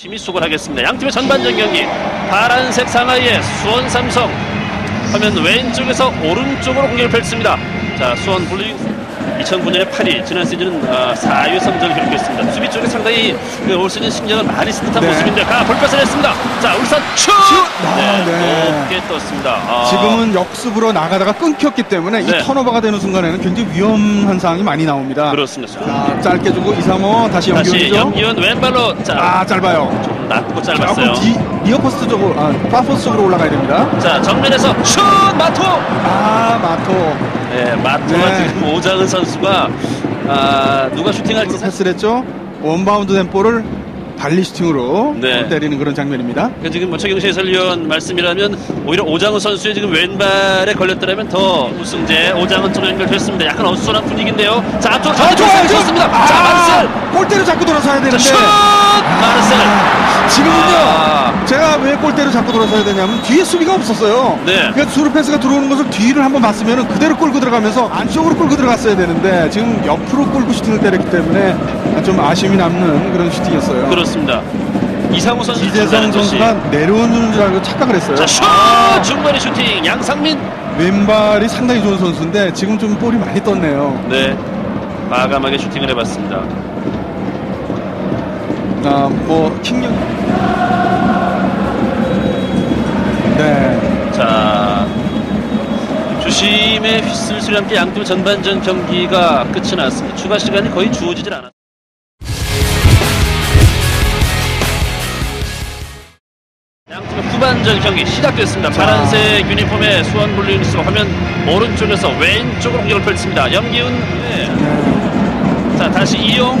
심히 수고하겠습니다. 양팀의 전반전 경기 파란색 상하이의 수원 삼성 화면 왼쪽에서 오른쪽으로 공격을 펼칩니다. 자 수원 블루 2009년에 8위 지난 시즌은 아, 4위 성적을 기록했습니다. 수비 쪽에 상당히 그올 시즌 신경을 많이 쓴 듯한 네. 모습인데 가 볼패스를 했습니다. 자 울산 슛! 아, 네, 네. 높게 떴습니다. 아, 지금은 역습으로 나가다가 끊겼기 때문에 네. 이 턴오버가 되는 순간에는 굉장히 위험한 상황이 많이 나옵니다. 그렇습니다. 자, 짧게 주고 이상호 다시 다시 연결이죠. 염기훈 왼발로 자 아, 짧아요. 좀 낮고 짧았어요. 조금 뒤, 리어포스트 쪽으로, 아, 파포스트 쪽으로 올라가야 됩니다. 자 정면에서 슛 마토 아, 마토. 네, 마토가 네. 지금 오장은 선수가 아, 누가 슈팅할지 사- 패스를 했죠. 원바운드 된 볼을 발리 슈팅으로 네. 때리는 그런 장면입니다. 그 지금 뭐 최경시 해설위원 말씀이라면 오히려 오장은 선수의 지금 왼발에 걸렸더라면 더 우승제 오장은 좀 연결됐습니다. 약간 어수선한 분위기인데요. 자 앞쪽 아, 좋아요, 지금. 좋습니다. 자 마르셀 골대로 자꾸 돌아서야 자, 되는데. 슛 마르셀 지금은요. 아. 제가 왜 골대로 자꾸 돌아서야 되냐면 뒤에 수비가 없었어요. 네. 그러니까 수루 패스가 들어오는 것을 뒤를 한번 봤으면 그대로 끌고 들어가면서 안쪽으로 끌고 들어갔어야 되는데 지금 옆으로 끌고 슈팅을 때렸기 때문에 좀 아쉬움이 남는 그런 슈팅이었어요. 그렇습니다. 이상우 선수 이재성 선수가 내려오는 줄 알고 착각을 했어요. 자슛 중거리 슈팅 양상민 왼발이 상당히 좋은 선수인데 지금 좀 볼이 많이 떴네요. 네 마감하게 슈팅을 해봤습니다. 아, 뭐 킹력. 네. 자 주심의 휘슬소리 함께 양팀 전반전 경기가 끝이 났습니다. 추가 시간이 거의 주어지질 않았습니다. 양팀의 후반전 경기 시작됐습니다. 자. 파란색 유니폼의 수원 블루인스 화면 오른쪽에서 왼쪽으로 공격을 펼칩니다. 염기훈 네. 자 다시 이용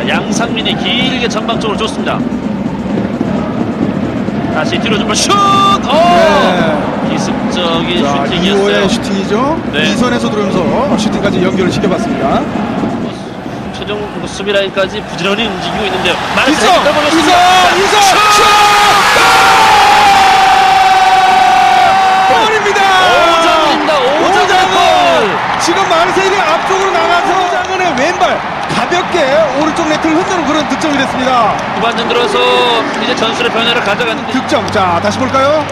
자 양상민이 길게 전방 쪽으로 줬습니다. 다시 뒤로 좀 슛 어! 네. 기습적인 자, 슈팅이었어요. 2호의 슈팅이죠. 네. 이선에서 들어오면서 슈팅까지 연결을 시켜봤습니다. 최종 그 수비 라인까지 부지런히 움직이고 있는데요. 이선! 자, 이선! 슛! 골입니다! 오장입니다. 오장 골! 지금 마르세이가 앞쪽으로 오장은의 왼발 가볍게 오른쪽 네트를 흔드는 그런 득점이 됐습니다. 후반전 들어서 이제 전술의 변화를 가져가는데 득점. 자, 다시 볼까요?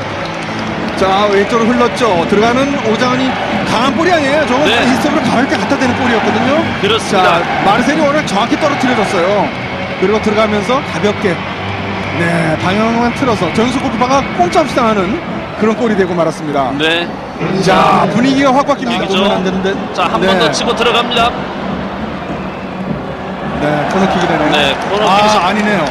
자, 왼쪽으로 흘렀죠. 들어가는 오장은이 강한 볼이 아니에요. 저건 네. 이스텝으로 가볍게 갖다 대는 볼이었거든요. 그렇습니다. 자, 마르세이 오늘 정확히 떨어뜨려줬어요. 그리고 들어가면서 가볍게 네, 방향만 틀어서 전수 골키퍼가 꼼짝없이 당하는 그런 골이 되고 말았습니다. 네. 자, 분위기가 확 바뀝니다. 안 되는데. 자, 한 번더 치고 들어갑니다. 네, 코너킥이 되네요. 네, 코너킥이 아, 좀- 아니네요.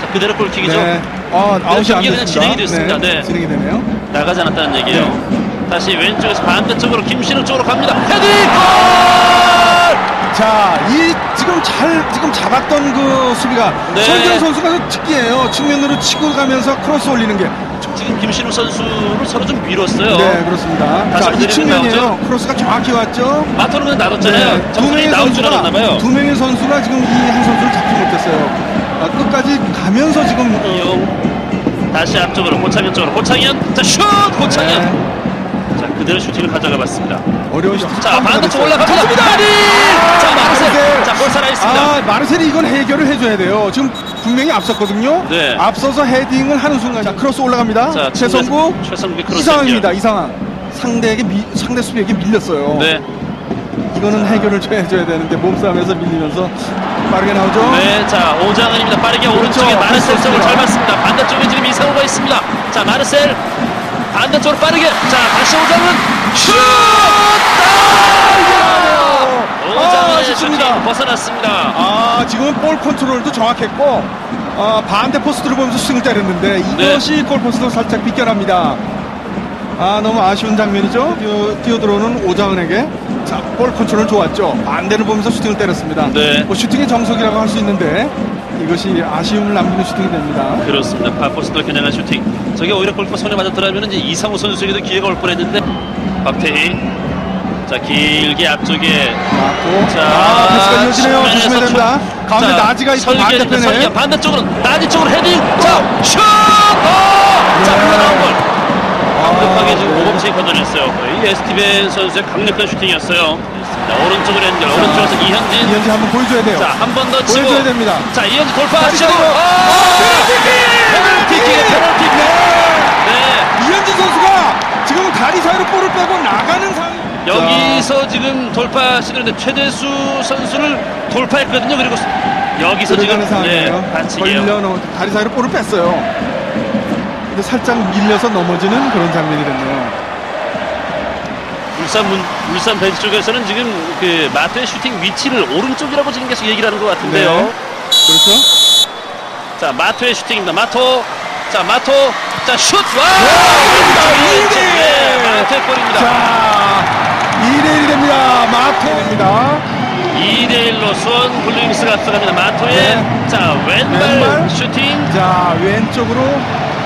자, 그대로 골킥이죠. 네. 아, 아웃이 안 됐습니다. 진행이 됐습니다. 네. 진행이 되네요. 나가지 않았다는 얘기예요. 네. 다시 왼쪽에서 반대쪽으로 김신욱 쪽으로 갑니다. 헤딩 골! 자, 이 지금 잘 지금 잡았던 그 수비가 네. 손정 선수가 특이해요. 측면으로 치고 가면서 크로스 올리는 게. 지금 김신욱 선수를 서로 좀 밀었어요. 네, 그렇습니다. 다시 자, 이 측면이에요. 내리면 크로스가 정확히 왔죠. 마토는 그냥 놔뒀잖아요. 네, 두 명의 나올 줄 알았나 봐요. 두 명의 선수가 지금 이 한 선수를 잡지 못했어요. 아, 끝까지 가면서 지금 이용 다시 앞쪽으로 고창현 쪽으로 고창현 자 슛 고창현 네, 자 그대로 슈팅을 가져가 봤습니다 어려운 슈팅. 자 반대쪽 올라갑니다. 헤딩 자 아, 마르셀 마르셀. 자골 살아 있습니다 아, 마르셀이 이건 해결을 해줘야 돼요. 지금 분명히 앞섰거든요. 네. 앞서서 헤딩을 하는 순간, 자, 크로스 올라갑니다. 자 최성구, 최성국의 크로스 이상황입니다. 이상황. 상대에게 미- 상대 수비에게 밀렸어요. 네. 이거는 해결을 좀 해줘야 되는데 몸싸움에서 밀리면서 빠르게 나오죠. 네, 자 오장은입니다. 빠르게 오른쪽에 그렇죠. 마르셀 쪽을. 잘 봤습니다. 반대쪽에 지금 이상호가 있습니다. 자 마르셀 반대쪽으로 빠르게 자 다시 오장은 슛! 아! 아, 아쉽습니다. 벗어났습니다. 아, 지금은 볼 컨트롤도 정확했고 아, 반대 포스트를 보면서 스윙을 때렸는데 네. 이것이 골 포스트로 살짝 비껴납니다. 아, 너무 아쉬운 장면이죠. 뛰어, 뛰어들어오는 오장은에게 자, 볼 컨트롤 좋았죠. 반대를 보면서 슈팅을 때렸습니다. 네. 뭐 슈팅의 정석이라고 할 수 있는데 이것이 아쉬움을 남기는 슈팅이 됩니다. 그렇습니다. 파포스도 겨냥한 슈팅. 저게 오히려 골키퍼 손에 맞았더라면 이제 이상호 선수에게도 기회가 올 뻔했는데 박태희 자 길게 앞쪽에 맞고 자 아, 패스가 이어지네요. 조심해야 초- 됩니다. 가운데 자, 나지가 있고. 반대편에 설계 반대쪽으로 나지 쪽으로 헤딩 자 슛 어! 자 네. 흘러나온 걸 완벽하게 지금 네. 모범생이 건져냈어요. 이 에스티벤 선수의 강력한 슈팅이었어요. 자, 오른쪽으로 연결. 오른쪽에서 이현진. 이현지 한번 보여줘야 돼요. 자, 한 번 더 치고. 보여줘야 됩니다. 자, 이현진 돌파 다시 치고. 잡아. 아! 페널티킥, 페널티킥. 네. 이현진 선수가 지금 다리 사이로 볼을 빼고 나가는 상황. 여기서 지금 돌파 시도했는데 최대수 선수를 돌파했거든요. 그리고 여기서 지금 네, 상황이에요. 반칙이에요. 걸려 다리 사이로 볼을 뺐어요. 근데 살짝 밀려서 넘어지는 그런 장면이 됐네요. 울산 문, 울산 벤치 쪽에서는 지금 그 마트의 슈팅 위치를 오른쪽이라고 지금 계속 얘기를 하는 것 같은데요. 네. 그렇죠? 자, 마토의 슈팅입니다. 마토. 자, 마토. 자, 슛. 와! 이대! 네, 마토의 골입니다. 자, 2대1이 됩니다. 마토입니다. 2대1로 수원 블루윙스가 앞서갑니다. 마토의 네. 자, 왼발, 왼발. 슈팅. 자, 왼쪽으로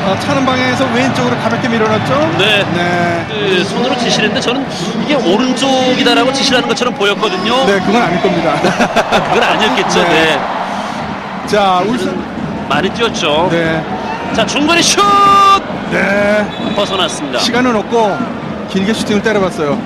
어, 차는 방향에서 왼쪽으로 가볍게 밀어놨죠? 네. 네. 그 손으로 지시했는데 저는 이게 오른쪽이다라고 지시를 하는 것처럼 보였거든요. 네, 그건 아닐 겁니다. 그건 아니었겠죠. 네. 네. 자, 울산. 많이 뛰었죠. 네. 자, 중거리 슛! 네. 벗어났습니다. 시간은 없고 길게 슈팅을 때려봤어요.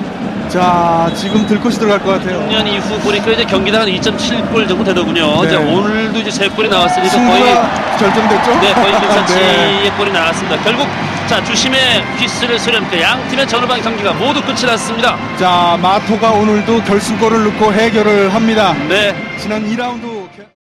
자, 지금 들 것이 들어갈 것 같아요. 6년 이후 보니까 이제 경기당 한 2.7골 정도 되더군요. 네. 자, 오늘도 이제 세 골이 나왔으니까 거의 결정됐죠? 네, 거의 근사치의 네. 골이 나왔습니다. 결국 자 주심의 휘스를 소리함께 양 팀의 전후반 경기가 모두 끝이 났습니다. 자, 마토가 오늘도 결승골을 넣고 해결을 합니다. 네, 지난 2라운드